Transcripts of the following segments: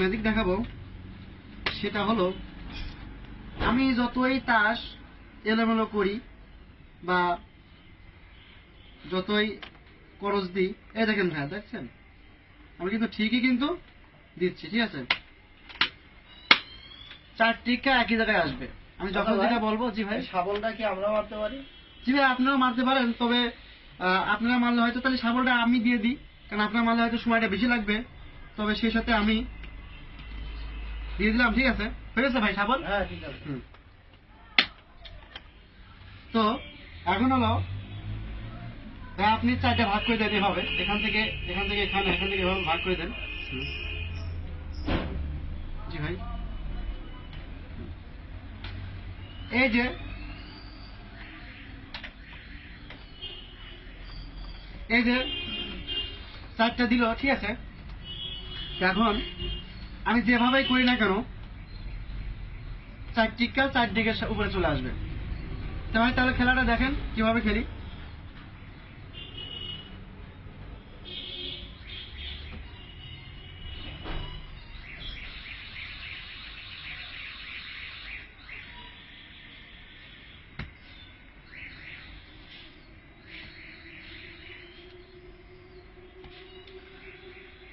Magic দেখাবো। সেটা হলো আমি যতই তাস এলোমেলো করি বা যতই করজ দিই এই দেখেন ভাই দেখছেন? আমি কিন্তু ঠিকই কিন্তু দিচ্ছি ঠিক আছে? চার টিকা একই জায়গায় আসবে। আমি যখন। যেটা বলব জি ভাই। এই শাবলটা কি আমরা মারতে পারি? জি ভাই আপনারাও মারতে পারেন তবে আপনারা মারলে হয়তো তাহলে সাবলটা আমি দিয়ে দিই কারণ আপনার মারলে হয়তো সময়টা বেশি লাগবে। তবে সেই সাথে আমি দিয়ে দিলাম ঠিক আছে? হয়ে গেছে ভাই সাবল? হ্যাঁ ঠিক আছে। তো এখন হলো আপনি চারটা ভাগ করে দেন এভাবে। এখান থেকে এখান থেকে এখানে এখান থেকে এভাবে ভাগ করে দেন। জি ভাই। এই যে এই যে চারটা দিল ঠিক আছে? এখন আমি যেভাবেই করি না কেন, চার টিকা চার দিকের উপরে চলে আসবে। তো তাহলে খেলাটা দেখেন কীভাবে খেলি।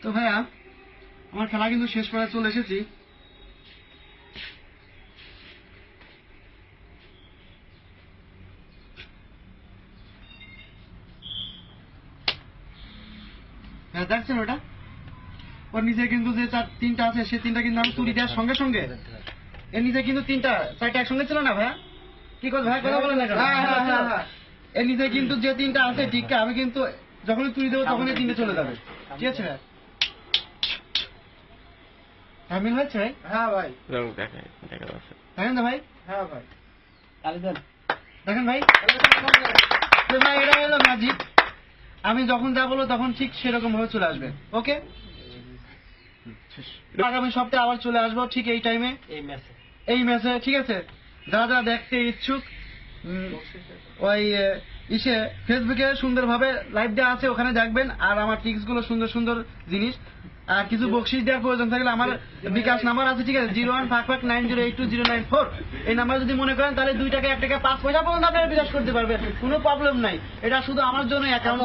তো ভাইয়া আমার খেলা কিন্তু শেষ করে চলে এসেছি। হ্যাঁ দেখছেন ওটা? ওর নিচে কিন্তু যে চার তিনটা আছে সে তিনটা কিন্তু আমি তুলি দেওয়ার সঙ্গে সঙ্গে। এর নিচে কিন্তু তিনটা চারটা একসঙ্গে ছিল না ভাইয়া? কি কথা ভাই কথা বলেন না? হ্যাঁ, হ্যাঁ। এর নিচে কিন্তু যে তিনটা আছে টিকা আমি কিন্তু যখনই তুলি দেবো তখনই তিনটে চলে যাবে। ঠিক আছে? ভাই হ্যাঁ হচ্ছে ভাই? হ্যাঁ ভাই। রং দেখা দেখা যাচ্ছে। দেখেন তো ভাই। হ্যাঁ ভাই। দেখেন ভাই। তো ভাই এটা হলো ম্যাজিক আমি যখন যা বলব তখন ঠিক সেরকম ভাবে চলে আসবে। ওকে আগামী সপ্তাহে আবার চলে আসব ঠিক এই টাইমে এই ম্যাচে এই ম্যাচে ঠিক আছে? যারা যারা দেখতে ইচ্ছুক ওই ইসে ফেসবুকে সুন্দরভাবে লাইভ দেওয়া আছে ওখানে দেখবেন। আর আমার ট্রিক্সগুলো সুন্দর সুন্দর জিনিস। আর কিছু বকশিস দেওয়ার প্রয়োজন থাকলে আমার বিকাশ নাম্বার আছে ঠিক আছে zero one five five nine zero eight two zero nine four. এই নাম্বার যদি মনে করেন তাহলে দুই টাকা এক টাকা পাঁচ পয়সা পর্যন্ত আপনারা বিকাশ করতে পারবেন। কোনো প্রবলেম নাই। এটা শুধু আমার জন্য অ্যাকাউন্ট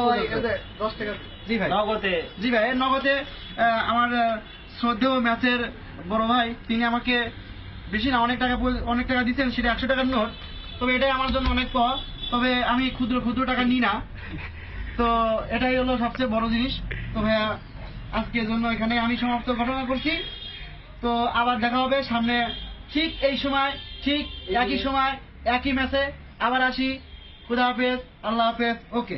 দশ টাকা। জি ভাই। নগদে। জি ভাই এর নগদে আমার শ্রদ্ধেয় ম্যাচের বড় ভাই তিনি আমাকে বেশি না অনেক টাকা অনেক টাকা দিচ্ছেন সেটা একশো টাকার নোট। তবে এটাই আমার জন্য অনেক পাওয়া। তবে আমি ক্ষুদ্র ক্ষুদ্র টাকা নিই না। তো এটাই হলো সবচেয়ে বড় জিনিস। তো ভাইয়া আজকের জন্য এখানে আমি সমাপ্ত ঘটনা করছি। তো আবার দেখা হবে সামনে। ঠিক এই সময়, ঠিক একই সময়, একই ম্যাচে আবার আসি। খুদা হাফেজ, আল্লাহ হাফেজ। ওকে